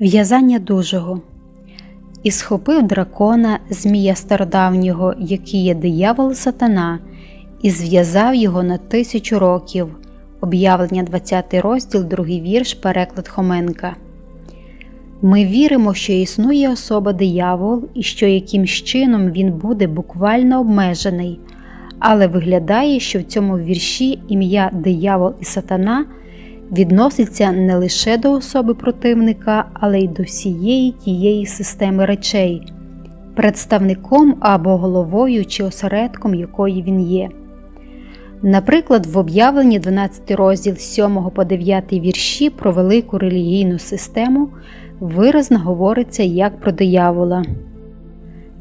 В'язання дужого. І схопив дракона, змія стародавнього, який є диявол сатана, і зв'язав його на тисячу років. Об'явлення 20 розділ, другий вірш, переклад Хоменка. Ми віримо, що існує особа диявол і що якимсь чином він буде буквально обмежений, але виглядає, що в цьому вірші ім'я диявол і сатана відноситься не лише до особи противника, але й до всієї тієї системи речей, представником або головою чи осередком якої він є. Наприклад, в об'явленні 12 розділ 7 по 9 вірші про велику релігійну систему виразно говориться як про диявола.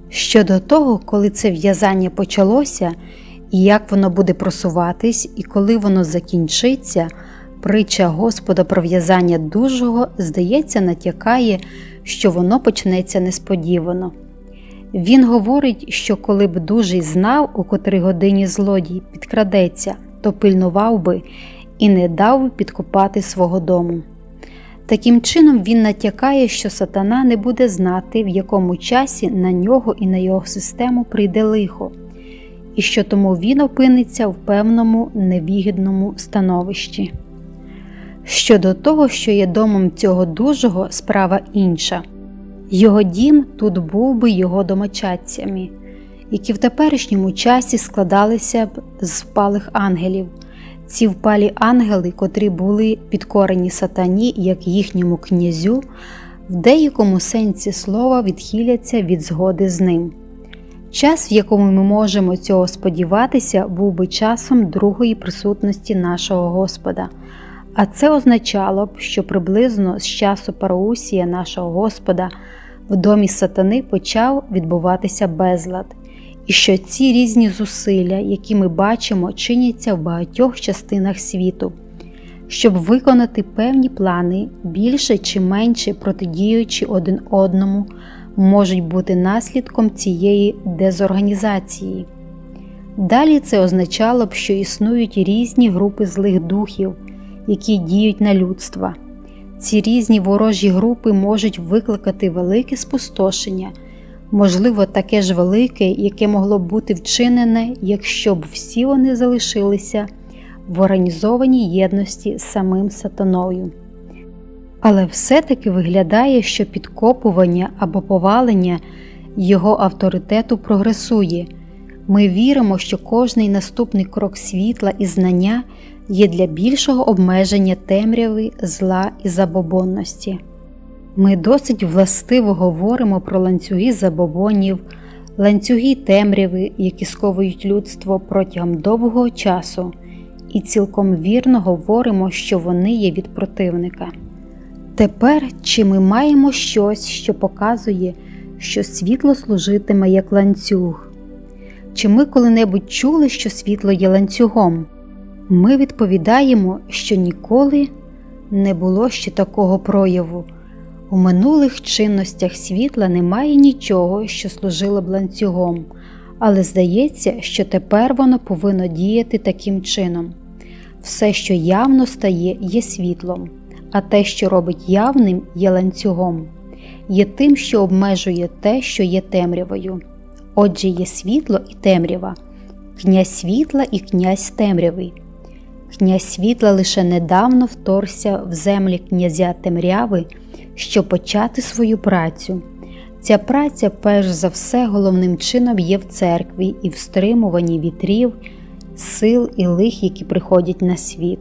Щодо того, коли це в'язання почалося, і як воно буде просуватись, і коли воно закінчиться, притча Господа про в'язання дужого, здається, натякає, що воно почнеться несподівано. Він говорить, що коли б дужий знав, у котрій годині злодій підкрадеться, то пильнував би і не дав би підкопати свого дому. Таким чином, він натякає, що сатана не буде знати, в якому часі на нього і на його систему прийде лихо, і що тому він опиниться в певному невигідному становищі. Щодо того, що є домом цього дужого, справа інша. Його дім тут був би його домочадцями, які в теперішньому часі складалися б з впалих ангелів. Ці впалі ангели, котрі були підкорені сатані як їхньому князю, в деякому сенсі слова відхиляться від згоди з ним. Час, в якому ми можемо цього сподіватися, був би часом другої присутності нашого Господа. А це означало б, що приблизно з часу пароусія нашого Господа в домі сатани почав відбуватися безлад, і що ці різні зусилля, які ми бачимо, чиняться в багатьох частинах світу, щоб виконати певні плани, більше чи менше протидіючи один одному, можуть бути наслідком цієї дезорганізації. Далі це означало б, що існують різні групи злих духів, які діють на людство. Ці різні ворожі групи можуть викликати велике спустошення, можливо, таке ж велике, яке могло б бути вчинене, якщо б всі вони залишилися в організованій єдності з самим сатаною. Але все-таки виглядає, що підкопування або повалення його авторитету прогресує. Ми віримо, що кожний наступний крок світла і знання є для більшого обмеження темряви, зла і забобонності. Ми досить властиво говоримо про ланцюги забобонів, ланцюги темряви, які сковують людство протягом довгого часу, і цілком вірно говоримо, що вони є від противника. Тепер чи ми маємо щось, що показує, що світло служитиме як ланцюг? Чи ми коли-небудь чули, що світло є ланцюгом? Ми відповідаємо, що ніколи не було ще такого прояву. У минулих чинностях світла немає нічого, що служило б ланцюгом, але здається, що тепер воно повинно діяти таким чином. Все, що явно стає, є світлом, а те, що робить явним, є ланцюгом, є тим, що обмежує те, що є темрявою. Отже, є світло і темрява, князь світла і князь темряви. Князь світла лише недавно вторгся в землі князя темряви, щоб почати свою працю. Ця праця, перш за все, головним чином є в церкві і в стримуванні вітрів, сил і лих, які приходять на світ.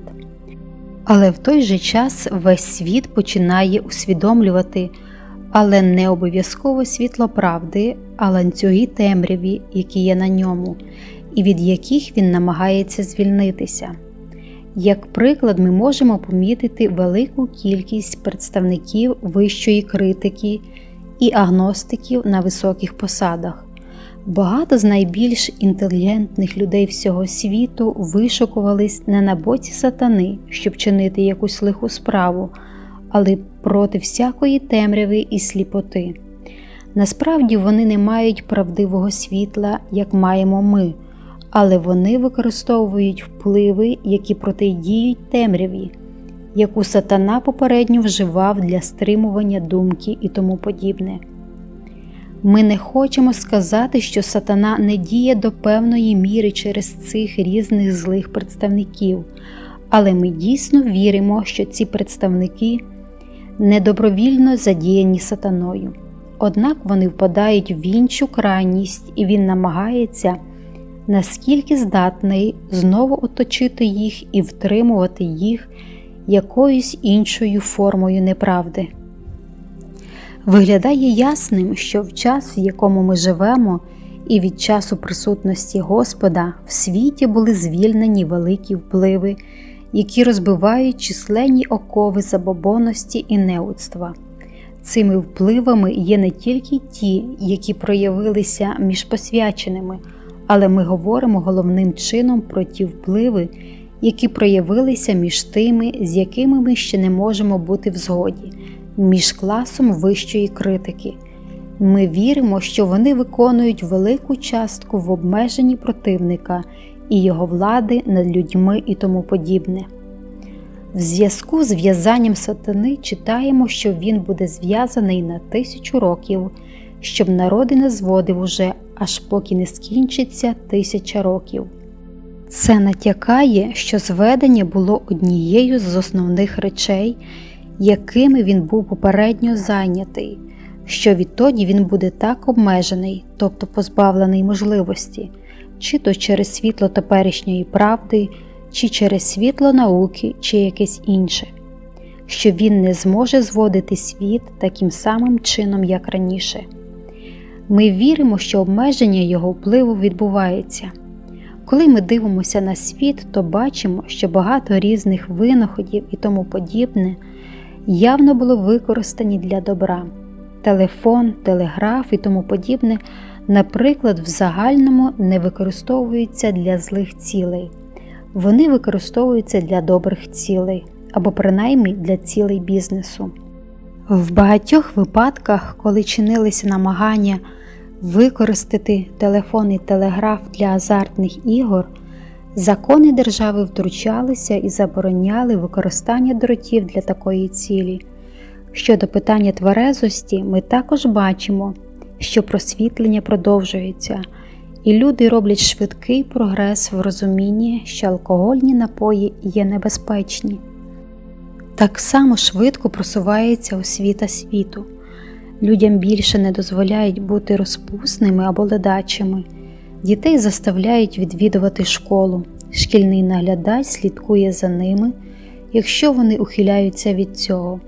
Але в той же час весь світ починає усвідомлювати, але не обов'язково світло правди, а ланцюги темряві, які є на ньому, і від яких він намагається звільнитися. Як приклад, ми можемо помітити велику кількість представників вищої критики і агностиків на високих посадах. Багато з найбільш інтелігентних людей всього світу вишукувались не на боці сатани, щоб чинити якусь лиху справу, але проти всякої темряви і сліпоти. Насправді вони не мають правдивого світла, як маємо ми але вони використовують впливи, які протидіють темряві, яку сатана попередньо вживав для стримування думки і тому подібне. Ми не хочемо сказати, що сатана не діє до певної міри через цих різних злих представників, але ми дійсно віримо, що ці представники недобровільно задіяні сатаною. Однак вони впадають в іншу крайність, і він намагається, наскільки здатний, знову оточити їх і втримувати їх якоюсь іншою формою неправди. Виглядає ясним, що в час, в якому ми живемо, і від часу присутності Господа в світі були звільнені великі впливи, які розбивають численні окови забобонності і неудства. Цими впливами є не тільки ті, які проявилися між посвяченими, але ми говоримо головним чином про ті впливи, які проявилися між тими, з якими ми ще не можемо бути в згоді, між класом вищої критики. Ми віримо, що вони виконують велику частку в обмеженні противника і його влади над людьми і тому подібне. В зв'язку з в'язанням сатани читаємо, що він буде зв'язаний на тисячу років, щоб народи не зводив уже, аж поки не скінчиться тисяча років. Це натякає, що зведення було однією з основних речей, якими він був попередньо зайнятий, що відтоді він буде так обмежений, тобто позбавлений можливості, чи то через світло теперішньої правди, чи через світло науки, чи якесь інше, що він не зможе зводити світ таким самим чином, як раніше. Ми віримо, що обмеження його впливу відбувається. Коли ми дивимося на світ, то бачимо, що багато різних винаходів і тому подібне явно було використані для добра. Телефон, телеграф і тому подібне, наприклад, в загальному не використовуються для злих цілей, вони використовуються для добрих цілей або принаймні для цілей бізнесу. В багатьох випадках, коли чинилися намагання використати телефон і телеграф для азартних ігор, закони держави втручалися і забороняли використання дротів для такої цілі. Щодо питання тверезості, ми також бачимо, що просвітлення продовжується, і люди роблять швидкий прогрес в розумінні, що алкогольні напої є небезпечні. Так само швидко просувається освіта світу. Людям більше не дозволяють бути розпусними або ледачими. Дітей заставляють відвідувати школу. Шкільний наглядач слідкує за ними, якщо вони ухиляються від цього.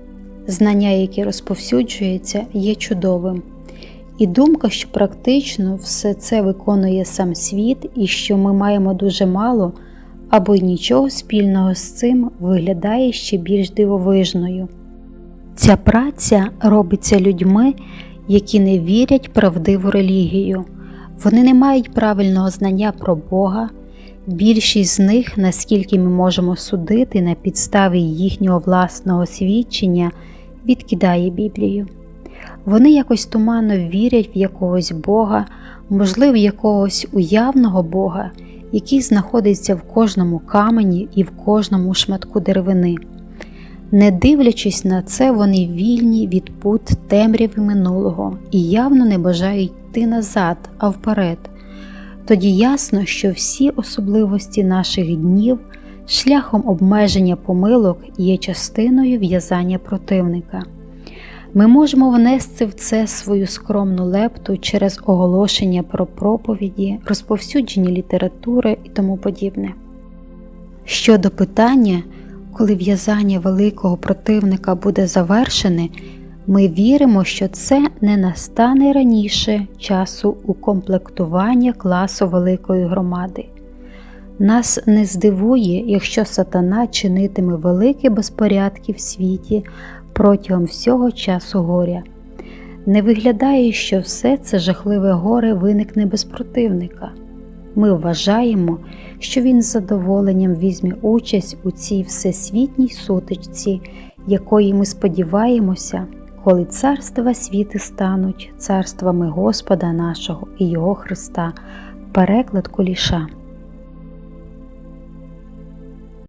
Знання, яке розповсюджується, є чудовим. І думка, що практично все це виконує сам світ і що ми маємо дуже мало або й нічого спільного з цим, виглядає ще більш дивовижною. Ця праця робиться людьми, які не вірять правдиву релігію, вони не мають правильного знання про Бога. Більшість з них, наскільки ми можемо судити на підставі їхнього власного свідчення, відкидає Біблію. Вони якось туманно вірять в якогось Бога, можливо, якогось уявного Бога, який знаходиться в кожному камені і в кожному шматку деревини. Не дивлячись на це, вони вільні від пут темряви минулого і явно не бажають йти назад, а вперед. Тоді ясно, що всі особливості наших днів шляхом обмеження помилок є частиною в'язання противника. Ми можемо внести в це свою скромну лепту через оголошення про проповіді, розповсюдження літератури і тому подібне. Щодо питання, коли в'язання великого противника буде завершене, ми віримо, що це не настане раніше часу укомплектування класу великої громади. Нас не здивує, якщо сатана чинитиме великі безпорядки в світі протягом всього часу горя. Не виглядає, що все це жахливе горе виникне без противника. Ми вважаємо, що він з задоволенням візьме участь у цій всесвітній сутичці, якої ми сподіваємося, коли царства світи стануть царствами Господа нашого і Його Христа, переклад Куліша.